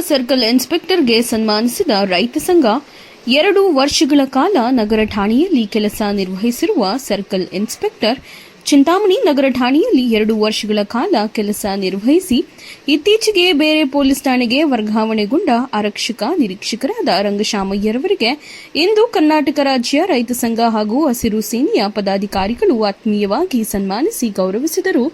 Circle ಇನ್ಸ್ಪೆಕ್ಟರ್ಗೆ ಸನ್ಮಾನಿಸಿದ ರೈತ ಸಂಘ, ಎರಡು ವರ್ಷಗಳ ಕಾಲ ನಗರ ಠಾಣೆಯಲ್ಲಿ ಕೆಲಸ ನಿರ್ವಹಿಸಿರುವ ಸರ್ಕಲ್ ಇನ್ಸ್ಪೆಕ್ಟರ್ ಚಿಂತಾಮಣಿ ನಗರ ಠಾಣೆಯಲ್ಲಿ ಎರಡು ವರ್ಷಗಳ ಕಾಲ ಕೆಲಸ ನಿರ್ವಹಿಸಿ, ಇತ್ತೀಚೆಗೆ ಬೇರೆ ಪೊಲೀಸ್ ಠಾಣೆಗೆ ವರ್ಗಾವಣೆಗೊಂಡ ಆರಕ್ಷಕ ನಿರೀಕ್ಷಕರಾದ ರಂಗಶಾಮಯ್ಯರವರಿಗೆ ಇಂದು ಕರ್ನಾಟಕ ರಾಜ್ಯ ರೈತ ಸಂಘ ಹಾಗೂ ಹಸಿರು ಸೇನೆಯ ಪದಾಧಿಕಾರಿಗಳು ಆತ್ಮೀಯವಾಗಿ ಸನ್ಮಾನಿಸಿ ಗೌರವಿಸಿದರು.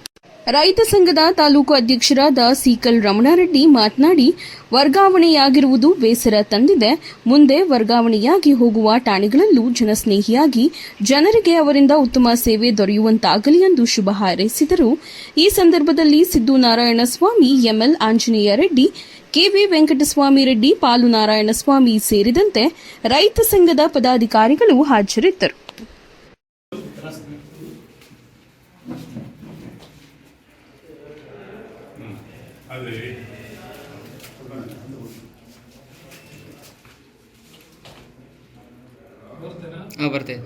ರೈತ ಸಂಘದ ತಾಲೂಕು ಅಧ್ಯಕ್ಷರಾದ ಸೀಕಲ್ ರಮಣಾರೆಡ್ಡಿ ಮಾತನಾಡಿ, ವರ್ಗಾವಣೆಯಾಗಿರುವುದು ಬೇಸರ ತಂದಿದೆ. ಮುಂದೆ ವರ್ಗಾವಣೆಯಾಗಿ ಹೋಗುವ ಠಾಣೆಗಳಲ್ಲೂ ಜನಸ್ನೇಹಿಯಾಗಿ ಜನರಿಗೆ ಅವರಿಂದ ಉತ್ತಮ ಸೇವೆ ದೊರೆಯುವಂತಾಗಲಿ ಎಂದು ಶುಭ ಹಾರೈಸಿದರು. ಈ ಸಂದರ್ಭದಲ್ಲಿ ಸಿದ್ದು ನಾರಾಯಣಸ್ವಾಮಿ, ಎಂಎಲ್ ಆಂಜನೇಯ ರೆಡ್ಡಿ, ಕೆವಿ ವೆಂಕಟಸ್ವಾಮಿ ರೆಡ್ಡಿ, ಪಾಲು ನಾರಾಯಣಸ್ವಾಮಿ ಸೇರಿದಂತೆ ರೈತ ಸಂಘದ ಪದಾಧಿಕಾರಿಗಳು ಹಾಜರಿದ್ದರು. ಅದೇ ಹಾಂ ಬರ್ತೇವೆ